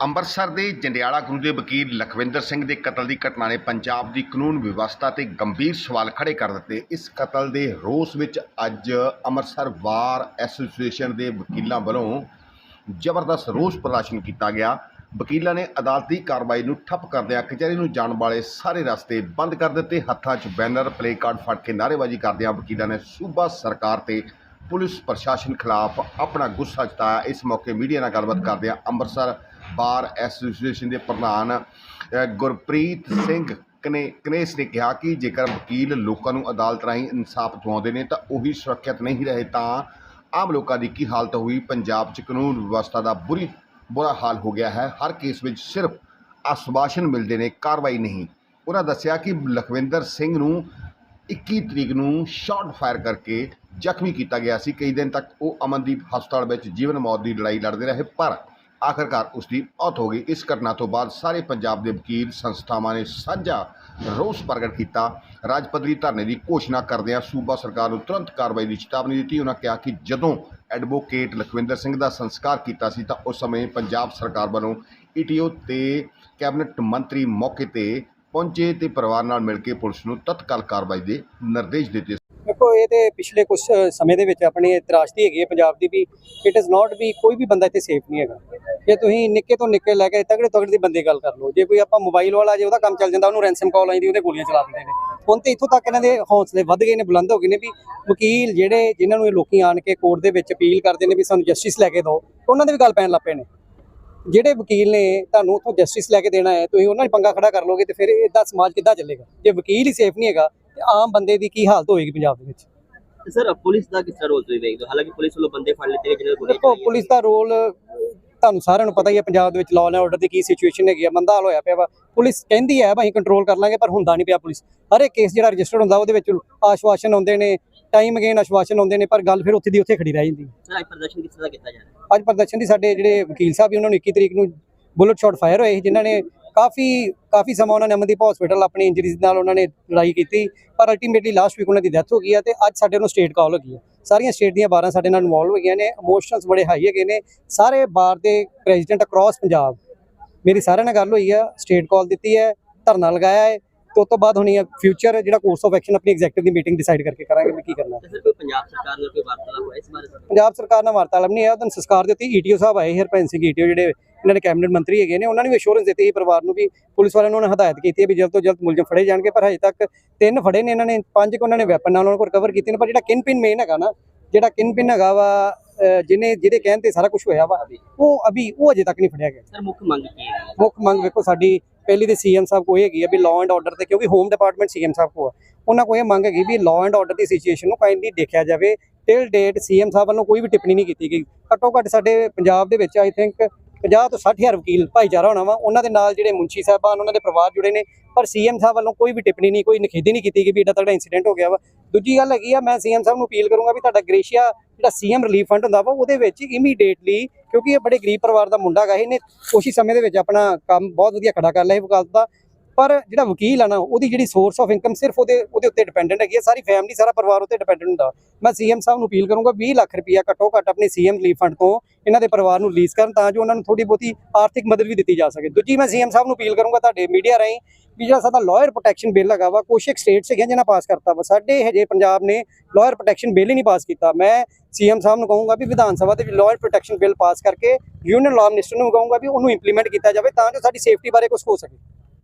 ਅੰਮ੍ਰਿਤਸਰ ਦੇ ਜੰਡਿਆਲਾ ਗੁਰੂ ਦੇ ਵਕੀਲ ਲਖਵਿੰਦਰ ਸਿੰਘ ਦੇ ਕਤਲ ਦੀ ਘਟਨਾ ਨੇ ਪੰਜਾਬ ਦੀ ਕਾਨੂੰਨ ਵਿਵਸਥਾ ਤੇ ਗੰਭੀਰ ਸਵਾਲ ਖੜੇ ਕਰ ਦਿੱਤੇ। ਇਸ ਕਤਲ ਦੇ ਰੋਸ ਵਿੱਚ ਅੱਜ ਅੰਮ੍ਰਿਤਸਰ ਵਾਰ ਐਸੋਸੀਏਸ਼ਨ ਦੇ ਵਕੀਲਾਂ ਵੱਲੋਂ ਜ਼ਬਰਦਸਤ ਰੋਸ ਪ੍ਰਦਰਸ਼ਨ ਕੀਤਾ ਗਿਆ। ਵਕੀਲਾਂ ਨੇ ਅਦਾਲਤੀ ਕਾਰਵਾਈ ਨੂੰ ਠੱਪ ਕਰਦਿਆਂ ਕਚਹਿਰੀ ਨੂੰ ਜਾਣ ਵਾਲੇ ਸਾਰੇ ਰਸਤੇ ਬੰਦ ਕਰ ਦਿੱਤੇ। ਹੱਥਾਂ 'ਚ ਬੈਨਰ ਪਲੇ ਕਾਰਡ ਫੜ ਕੇ ਨਾਅਰੇਬਾਜ਼ੀ ਕਰਦਿਆਂ ਵਕੀਲਾਂ ਨੇ ਸੂਬਾ ਸਰਕਾਰ ਤੇ ਪੁਲਿਸ ਪ੍ਰਸ਼ਾਸਨ ਖਿਲਾਫ ਆਪਣਾ ਗੁੱਸਾ ਜਤਾਇਆ। ਇਸ ਮੌਕੇ ਮੀਡੀਆ ਨਾਲ ਗੱਲਬਾਤ ਕਰਦਿਆਂ ਅੰਮ੍ਰਿਤਸਰ ਬਾਰ ਐਸੋਸੀਏਸ਼ਨ ਦੇ ਪ੍ਰਧਾਨ ਗੁਰਪ੍ਰੀਤ ਸਿੰਘ ਕਨੇ, ਕਨੇਸ ਨੇ ਕਿਹਾ ਕਿ ਜੇਕਰ ਵਕੀਲ ਲੋਕਾਂ ਨੂੰ ਅਦਾਲਤ ਰਾਹੀਂ ਇਨਸਾਫ ਦਿਵਾਉਂਦੇ ਨੇ ਤਾਂ ਉਹੀ ਸੁਰੱਖਿਅਤ ਨਹੀਂ ਰਹੇ ਤਾਂ ਆਮ ਲੋਕਾਂ ਦੀ ਕੀ ਹਾਲਤ ਹੋਈ? ਪੰਜਾਬ 'ਚ ਕਾਨੂੰਨ ਵਿਵਸਥਾ ਦਾ ਬੁਰੀ, ਬੁਰਾ ਹਾਲ ਹੋ ਗਿਆ ਹੈ। ਹਰ ਕੇਸ ਵਿੱਚ ਸਿਰਫ ਆਸ਼ਵਾਸਨ ਮਿਲਦੇ ਨੇ, ਕਾਰਵਾਈ ਨਹੀਂ। ਉਹਨਾਂ ਦੱਸਿਆ ਕਿ ਲਖਵਿੰਦਰ ਸਿੰਘ ਨੂੰ 21 ਤਰੀਕ ਨੂੰ ਸ਼ਾਟ ਫਾਇਰ ਕਰਕੇ ਜ਼ਖਮੀ ਕੀਤਾ ਗਿਆ ਸੀ। ਕਈ ਦਿਨ ਤੱਕ ਉਹ ਅਮਨਦੀਪ ਹਸਪਤਾਲ ਵਿੱਚ ਜੀਵਨ ਮੌਤ ਦੀ ਲੜਾਈ ਲੜਦੇ ਰਹੇ, ਪਰ ਆਖਰਕਾਰ ਉਸ ਦੀ ਮੌਤ ਹੋ ਗਈ। ਇਸ ਘਟਨਾ ਤੋਂ ਬਾਅਦ ਸਾਰੇ ਪੰਜਾਬ ਦੇ ਵਕੀਲ ਸੰਸਥਾਵਾਂ ਨੇ ਸਾਂਝਾ ਰੋਸ ਪ੍ਰਗਟ ਕੀਤਾ। ਰਾਜ ਪੱਧਰੀ ਧਰਨੇ ਦੀ ਘੋਸ਼ਣਾ ਕਰਦਿਆਂ ਸੂਬਾ ਸਰਕਾਰ ਨੂੰ ਤੁਰੰਤ ਕਾਰਵਾਈ ਦੀ ਚੇਤਾਵਨੀ ਦਿੱਤੀ। ਉਹਨਾਂ ਕਿਹਾ ਕਿ ਜਦੋਂ ਐਡਵੋਕੇਟ ਲਖਵਿੰਦਰ ਸਿੰਘ ਦਾ ਸੰਸਕਾਰ ਕੀਤਾ ਸੀ ਤਾਂ ਉਸ ਸਮੇਂ ਪੰਜਾਬ ਸਰਕਾਰ ਵੱਲੋਂ ਈਟੀਓ ਤੇ ਕੈਬਨਿਟ ਮੰਤਰੀ ਮੌਕੇ ਤੇ ਪਹੁੰਚੇ ਤੇ ਪਰਿਵਾਰ ਨਾਲ ਮਿਲ ਕੇ ਪੁਲਿਸ ਨੂੰ ਤਤਕਾਲ ਕਾਰਵਾਈ ਦੇ ਨਿਰਦੇਸ਼ ਦਿੱਤੇ ਦੇਖੋ, ਇਹ ਤੇ ਪਿਛਲੇ ਕੁਝ ਸਮੇਂ ਦੇ ਵਿੱਚ ਆਪਣੀ ਤਰਾਸ਼ਦੀ ਹੈਗੀ ਹੈ ਪੰਜਾਬ ਦੀ ਵੀ ਇਟ ਇਜ਼ ਨਾਟ ਵੀ ਕੋਈ ਵੀ ਬੰਦਾ ਇੱਥੇ ਸੇਫ ਨਹੀਂ ਹੈਗਾ। ਜੇ ਤੁਸੀਂ ਨਿੱਕੇ ਤੋਂ ਨਿੱਕੇ ਲੈ ਕੇ ਤਗੜੇ ਤਗੜੇ ਦੇ ਬੰਦੇ ਗੱਲ ਕਰ ਲਓ, ਜੇ ਕੋਈ ਆਪਾਂ ਮੋਬਾਈਲ ਵਾਲਾ, ਜੇ ਉਹਦਾ ਕੰਮ ਚੱਲ ਜਾਂਦਾ, ਉਹਨੂੰ ਰੈਂਸਮ ਕਾਲ ਆਈਦੀ ਉਹਦੇ ਗੋਲੀਆਂ ਚਲਾ ਦਿੰਦੇ ਨੇ। ਹੁਣ ਤੇ ਇੱਥੋਂ ਤੱਕ ਇਹਨਾਂ ਦੇ ਹੌਸਲੇ ਵੱਧ ਗਏ ਨੇ, ਬੁਲੰਦ ਹੋ ਗਏ ਨੇ ਵੀ ਵਕੀਲ ਜਿਹੜੇ, ਜਿਨ੍ਹਾਂ ਨੂੰ ਇਹ ਲੋਕੀ ਆਣ ਕੇ ਕੋਰਟ ਦੇ ਵਿੱਚ ਅਪੀਲ ਕਰਦੇ ਨੇ ਵੀ ਸਾਨੂੰ ਜਸਟਿਸ ਲੈ ਕੇ ਦਿਓ, ਉਹਨਾਂ ਦੇ ਵੀ ਗੱਲ ਪੈਣ ਲੱਗ ਪਏ ਨੇ। ਜਿਹੜੇ ਵਕੀਲ ਨੇ ਤੁਹਾਨੂੰ ਉੱਥੋਂ ਜਸਟਿਸ ਲੈ ਕੇ ਦੇਣਾ ਹੈ, ਤੁਸੀਂ ਉਹਨਾਂ 'ਚ ਪੰਗਾ ਖੜਾ ਕਰ ਲੋਗੇ ਤੇ ਫਿਰ ਇਹਦਾ ਸਮਾਜ ਕਿੱਦਾਂ ਚੱਲੇਗਾ? ਜੇ ਵਕੀਲ ਹੀ ਸੇਫ ਨਹੀਂ ਹੈਗਾ ਤੇ ਆਮ ਬੰਦੇ ਦੀ ਕੀ ਹਾਲਤ ਹੋਏਗੀ ਪੰਜਾਬ ਦੇ ਵਿੱਚ? ਸਰ ਪੁਲਿਸ ਦਾ ਕਿਸ ਰੋਲ ਤੁਸੀਂ ਵੇਖਦੇ ਹੋ? ਹਾਲਾਂਕਿ ਪੁਲਿਸ ਵੱਲੋਂ ਬੰਦੇ ਫੜ ਲਿੱਤੇ ਜਿਹਨਾਂ ਕੋਲ ਦੇਖੋ ਪੁਲਿਸ ਦਾ ਰੋਲ ਤੁਹਾਨੂੰ ਸਾਰਿਆਂ ਨੂੰ ਪਤਾ ਹੀ ਹੈ ਪੰਜਾਬ ਦੇ ਵਿੱਚ ਲਾਅ ਐਂਡ ਆਰਡਰ ਦੀ ਕੀ ਸਿਚੁਏਸ਼ਨ ਹੈਗੀ ਆ ਮੰਦਾ ਹਾਲ ਹੋਇਆ ਪਿਆ ਵਾ। ਪੁਲਿਸ ਕਹਿੰਦੀ ਹੈ ਭਾਈ ਕੰਟਰੋਲ ਕਰ ਲਾਂਗੇ ਪਰ ਹੁੰਦਾ ਨਹੀਂ ਪਿਆ ਪੁਲਿਸ। ਹਰ ਇੱਕ ਕੇਸ ਜਿਹੜਾ ਰਜਿਸਟਰਡ ਹੁੰਦਾ ਉਹਦੇ ਵਿੱਚ ਆਸ਼ਵਾਸਨ ਆਉਂਦੇ ਨੇ ਟਾਈਮ ਅਗੇਨ ਆਸ਼ਵਾਸਨ ਆਉਂਦੇ ਨੇ ਪਰ ਗੱਲ ਫਿਰ ਉੱਥੇ ਦੀ ਉੱਥੇ ਖੜੀ ਰਹਿ ਜਾਂਦੀ ਸਰ ਅੱਜ ਪ੍ਰਦਰਸ਼ਨ ਕਿਸ ਤਰ੍ਹਾਂ ਦਾ ਕੀਤਾ ਜਾ ਰਿਹਾ? ਅੱਜ ਪ੍ਰਦਰਸ਼ਨ ਦੀ ਸਾਡੇ ਜਿਹੜੇ ਵਕੀਲ ਸਾਹਿਬ ਵੀ ਉਹਨਾਂ ਨੂੰ 21 ਤਰੀਕ ਨੂੰ ਬੁਲਟ ਸ਼ਾਟ ਫਾਇਰ ਹੋਏ ਜਿਨ੍ਹਾਂ ਨੇ ਕਾਫੀ ਕਾਫੀ ਸਮਾਂ ਉਹਨਾਂ ਨੇ ਅਮਨਦੀਪ ਹਸਪੀਟਲ ਆਪਣੀ ਇੰਜਰੀਜ਼ ਨਾਲ ਉਹਨਾਂ ਨੇ ਲੜਾਈ ਕੀਤੀ, ਪਰ ਅਲਟੀਮੇਟਲੀ ਲਾਸਟ ਵੀਕ ਉਹਨਾਂ ਦੀ ਡੈਥ ਹੋ ਗਈ ਹੈ ਤੇ ਅੱਜ ਸਾਡੇ ਨੂੰ ਸਟੇਟ ਕਾਲ ਹੋ ਗਈ ਹੈ। ਸਾਰੀਆਂ ਸਟੇਟ ਦੀਆਂ 12 ਸਾਡੇ ਨਾਲ ਇਨਵੋਲਵ ਹੋਈਆਂ ਨੇ ਇਮੋਸ਼ਨਸ ਬੜੇ ਹਾਈ ਹੈਗੇ ਨੇ। ਸਾਰੇ ਬਾਰ ਦੇ ਪ੍ਰੈਜ਼ੀਡੈਂਟ ਅਕ੍ਰੋਸ ਪੰਜਾਬ, ਮੇਰੀ ਸਾਰਿਆਂ ਨਾਲ ਗੱਲ ਹੋਈ ਹੈ ਸਟੇਟ ਕਾਲ ਦਿੱਤੀ ਹੈ, ਧਰਨਾ ਲਗਾਇਆ ਹੈ। ਤੇ ਉਸ ਤੋਂ ਬਾਅਦ ਹੁਣੀ ਫਿਊਚਰ ਜਿਹੜਾ ਕੋਰਸ ਆਫ ਐਕਸ਼ਨ ਆਪਣੀ ਐਗਜ਼ੈਕਟਿਵ ਦੀ ਮੀਟਿੰਗ ਡਿਸਾਈਡ ਕਰਕੇ ਕਰਾਂਗੇ ਵੀ ਕੀ ਕਰਨਾ ਸਰ ਕੋਈ ਪੰਜਾਬ ਸਰਕਾਰ ਨਾਲ ਕੋਈ ਵਾਰਤਾਲਾਪ ਹੋਇਆ ਇਸ ਬਾਰੇ? ਪੰਜਾਬ ਸਰਕਾਰ ਨਾਲ ਵਾਰਤਾਲਾਪ ਨਹੀਂ ਹੈ ਉਹਦੋਂ ਸੰਸਕਾਰ ਦੇ ਉੱਤੇ ਈਟੀਓ ਸਾਹਿਬ ਆਏ ਹਰਪੈਨ ਸਿੰਘ ਈਟੀਓ ਜਿਹੜੇ ਇਹਨਾਂ ਦੇ ਕੈਬਨਿਟ ਮੰਤਰੀ ਹੈਗੇ ਨੇ ਉਹਨਾਂ ਨੇ ਵੀ ਅਸ਼ੋਰੈਂਸ ਦਿੱਤੀ ਸੀ ਪਰਿਵਾਰ ਨੂੰ ਵੀ ਪੁਲਿਸ ਵਾਲਿਆਂ ਨੂੰ ਉਹਨਾਂ ਨੇ ਹਦਾਇਤ ਕੀਤੀ ਹੈ ਵੀ ਜਲਦ ਤੋਂ ਜਲਦ ਮੁਲਜ਼ਮ ਫੜੇ ਜਾਣਗੇ ਪਰ ਹਜੇ ਤੱਕ ਤਿੰਨ ਫੜੇ ਨੇ ਇਹਨਾਂ ਨੇ ਪੰਜ ਕੁ ਉਹਨਾਂ ਨੇ ਵੈਪਨ ਨਾਲ ਉਹਨਾਂ ਕੋਲ ਰਿਕਵਰ ਕੀਤੇ ਨੇ ਪਰ ਜਿਹੜਾ ਕਿਨ ਪਿਨ ਮੇਨ ਹੈਗਾ ਨਾ ਜਿਹੜਾ ਕਿਨ ਪਿਨ ਹੈਗਾ ਵਾ ਜਿਹਨੇ ਜਿਹਦੇ ਕਹਿਣ ਤੇ ਸਾਰਾ ਕੁਝ ਹੋਇਆ ਵਾ ਉਹ ਅਭੀ ਉਹ ਅਜੇ ਤੱਕ ਨਹੀਂ ਫੜਿਆ ਗਿਆ। ਸਰ ਮੁੱਖ ਮੰਗ ਕੀ ਹੈ? ਮੁੱਖ ਮੰਗ ਵੇਖੋ ਸਾਡੀ ਪਹਿਲੀ ਤੇ ਸੀਐਮ ਸਾਹਿਬ ਕੋਈ ਹੈਗੀ ਆ ਵੀ ਲਾਅ ਐਂਡ ਆਰਡਰ ਤੇ ਕਿਉਂਕਿ ਹੋਮ ਡਿਪਾਰਟਮੈਂਟ ਸੀਐਮ ਸਾਹਿਬ ਕੋ ਆ। ਉਹਨਾਂ ਕੋਲ ਇਹ ਮੰਗ ਹੈਗੀ ਵੀ ਲਾਅ ਐਂਡ ਆਰਡਰ ਦੀ ਸਿਚੁਏਸ਼ਨ ਨੂੰ ਕਾਈਂਡਲੀ ਦੇਖਿਆ ਜਾਵੇ। ਟਿਲ ਡੇਟ ਸੀਐਮ ਸਾਹਿਬ ਵੱਲੋਂ ਕੋਈ ਵੀ ਟਿੱਪਣੀ ਨਹੀਂ ਕੀਤੀ ਗਈ। ਘੱਟੋ ਘੱਟ ਸਾਡੇ ਪੰਜਾਬ ਦੇ ਵਿੱਚ ਆਈ ਥਿੰਕ 50 ਤੋਂ 60 ਹਜ਼ਾਰ ਵਕੀਲ ਭਾਈਚਾਰਾ ਹੋਣਾ ਵਾ। ਉਹਨਾਂ ਦੇ ਨਾਲ ਜਿਹੜੇ ਮੁੰਸ਼ੀ ਸਾਹਿਬਾਨ ਉਹਨਾਂ ਦੇ ਪਰਿਵਾਰ ਜੁੜੇ ਨੇ। ਪਰ ਸੀਐਮ ਸਾਹਿਬ ਵੱਲੋਂ ਕੋਈ ਵੀ ਟਿੱਪਣੀ ਨਹੀਂ ਕੋਈ ਨਖੇਦੀ ਨਹੀਂ ਕੀਤੀ ਗਈ ਵੀ ਏਡਾ ਤਗੜਾ ਇਨਸੀਡੈਂਟ ਹੋ ਗਿਆ ਵਾ। ਦੂਜੀ ਗੱਲ ਹੈਗੀ ਆ, ਮੈਂ ਸੀਐਮ ਸਾਹਿਬ ਨੂੰ ਅਪੀਲ ਕਰੂੰਗਾ ਵੀ ਤੁਹਾਡਾ ਗ੍ਰੇਸ਼ੀਆ ਜਿਹੜਾ ਸੀਐਮ ਰਿਲੀਫ ਫੰਡ ਹੁੰਦਾ ਵਾ, ਉਹਦੇ ਵਿੱਚ ਇਮੀਡੀਏਟਲੀ ਕਿਉਂਕਿ ਇਹ ਬੜੇ ਗਰੀਬ ਪਰਿਵਾਰ ਦਾ ਮੁੰਡਾ ਹੈਗਾ ਇਹਨੇ ਕੁਛ ਹੀ ਸਮੇਂ ਦੇ ਵਿੱਚ ਆਪਣਾ ਕੰਮ ਬਹੁਤ ਵਧੀਆ ਖੜਾ ਕਰ ਲਿਆ ਇਹ ਵਕਾਲਤ ਦਾ। ਪਰ ਜਿਹੜਾ ਵਕੀਲ ਆ ਨਾ, ਉਹਦੀ ਜਿਹੜੀ ਸੋਰਸ ਆਫ ਇਨਕਮ ਸਿਰਫ ਉਹਦੇ ਉਹਦੇ ਉੱਤੇ ਡਿਪੈਂਡੈਂਟ ਹੈਗੀ ਹੈ ਸਾਰੀ ਫੈਮਿਲੀ ਸਾਰਾ ਪਰਿਵਾਰ ਉੱਤੇ ਡਿਪੈਂਡੈਂਟ ਹੁੰਦਾ। ਮੈਂ ਸੀਐਮ ਸਾਹਿਬ ਨੂੰ ਅਪੀਲ ਕਰੂੰਗਾ 20 ਲੱਖ ਰੁਪਇਆ ਘੱਟੋ ਘੱਟ ਆਪਣੇ ਸੀਐਮ ਰਿਲੀਫ ਫੰਡ ਤੋਂ ਇਹਨਾਂ ਦੇ ਪਰਿਵਾਰ ਨੂੰ ਰਿਲੀਜ਼ ਕਰਨ, ਤਾਂ ਜੋ ਉਹਨਾਂ ਨੂੰ ਥੋੜੀ ਬਹੁਤੀ ਆਰਥਿਕ ਮਦਦ ਵੀ ਦਿੱਤੀ ਜਾ ਸਕੇ। ਦੂਜੀ ਮੈਂ ਸੀਐਮ ਸਾਹਿਬ ਨੂੰ ਅਪੀਲ ਕਰੂੰਗਾ, ਤੁਹਾਡੇ ਮੀਡੀਆ ਰਾਹੀਂ ਵੀ ਜਿਹੜਾ ਸਾਡਾ ਲਾਇਰ ਪ੍ਰੋਟੈਕਸ਼ਨ ਬਿੱਲ ਹੈਗਾ ਵਾ, ਕੁਛ ਇੱਕ ਸਟੇਟਸ ਹੈਗੀਆਂ ਜਿਹਨਾਂ ਪਾਸ ਕਰਤਾ ਵਾ। ਸਾਡੇ ਹਜੇ ਪੰਜਾਬ ਨੇ ਲਾਇਰ ਪ੍ਰੋਟੈਕਸ਼ਨ ਬਿੱਲ ਹੀ ਨਹੀਂ ਪਾਸ ਕੀਤਾ। ਮੈਂ ਸੀਐਮ ਸਾਹਿਬ ਨੂੰ ਕਹੂੰਗਾ ਵੀ ਵਿਧਾਨ ਸਭਾ ਦੇ ਵਿੱਚ ਲਾਇਰ ਪ੍ਰੋਟੈਕਸ਼ਨ ਬਿੱਲ ਪਾਸ ਕਰਕੇ ਯੂਨੀਅਨ ਲਾਅ ਮਿਨਿਸਟਰ ਨੂੰ ਕਹੂੰਗਾ ਵੀ ਉਹਨੂੰ ਇੰਪਲੀਮੈਂਟ ਕੀਤਾ ਜਾਵੇ ਤਾਂ ਜੋ ਸਾਡੀ ਸੇਫਟੀ ਬਾਰੇ ਕੁਝ ਹੋ ਸਕੇ।